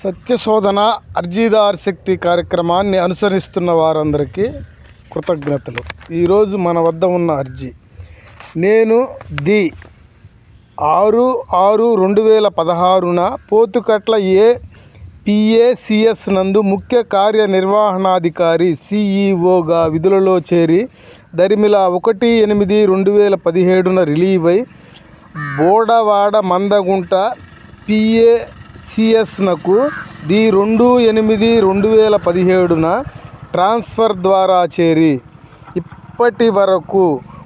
సత్యశోధన అర్జీదార్ శక్తి కార్యక్రమాన్ని అనుసరిస్తున్న వారందరికీ కృతజ్ఞతలు. ఈరోజు మన వద్ద ఉన్న అర్జీ. నేను ది ఆరు ఆరు రెండు వేల పదహారున పోతుకట్ల ఏ పిఏసిఎస్ నందు ముఖ్య కార్యనిర్వహణాధికారి సిఈఓగా విధులలో చేరి దరిమిల ఒకటి ఎనిమిది రెండు వేల పదిహేడున రిలీవ్ అయి బోడవాడ మందగుంట పిఏ పిఏసిఎస్నకు ది రెండు ఎనిమిది రెండు వేల పదిహేడున ట్రాన్స్ఫర్ ద్వారా చేరి ఇప్పటి వరకు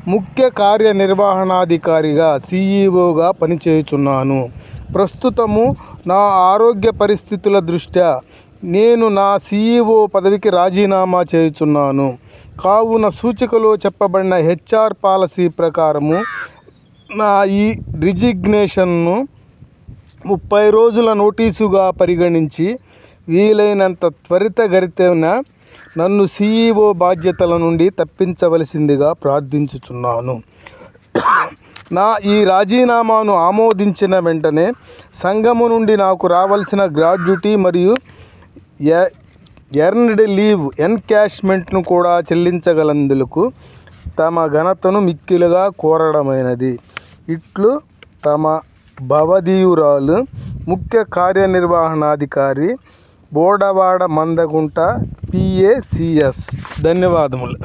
ముఖ్య కార్యనిర్వహణాధికారిగా సిఈఓగా పనిచేయుచున్నాను. ప్రస్తుతము నా ఆరోగ్య పరిస్థితుల దృష్ట్యా నేను నా సిఈఓ పదవికి రాజీనామా చేయుచున్నాను. కావున సూచికలో చెప్పబడిన హెచ్ఆర్ పాలసీ ప్రకారము నా ఈ రిజిగ్నేషన్ను ముప్పై రోజుల నోటీసుగా పరిగణించి వీలైనంత త్వరితగతిన నన్ను సీఈఓ బాధ్యతల నుండి తప్పించవలసిందిగా ప్రార్థించుచున్నాను. నా ఈ రాజీనామాను ఆమోదించిన వెంటనే సంఘము నుండి నాకు రావాల్సిన గ్రాడ్యుటీ మరియు ఎ ఎర్న్డ్ లీవ్ ఎన్కాష్మెంట్ను కూడా చెల్లించగలందులకు తమ ఘనతను మిక్కిలుగా కోరడమైనది. ఇట్లు తమ భవదీయురాలు ముఖ్య కార్యనిర్వహణాధికారి బోడవాడ మందగుంట పిఏసిఎస్ ధన్యవాదములు.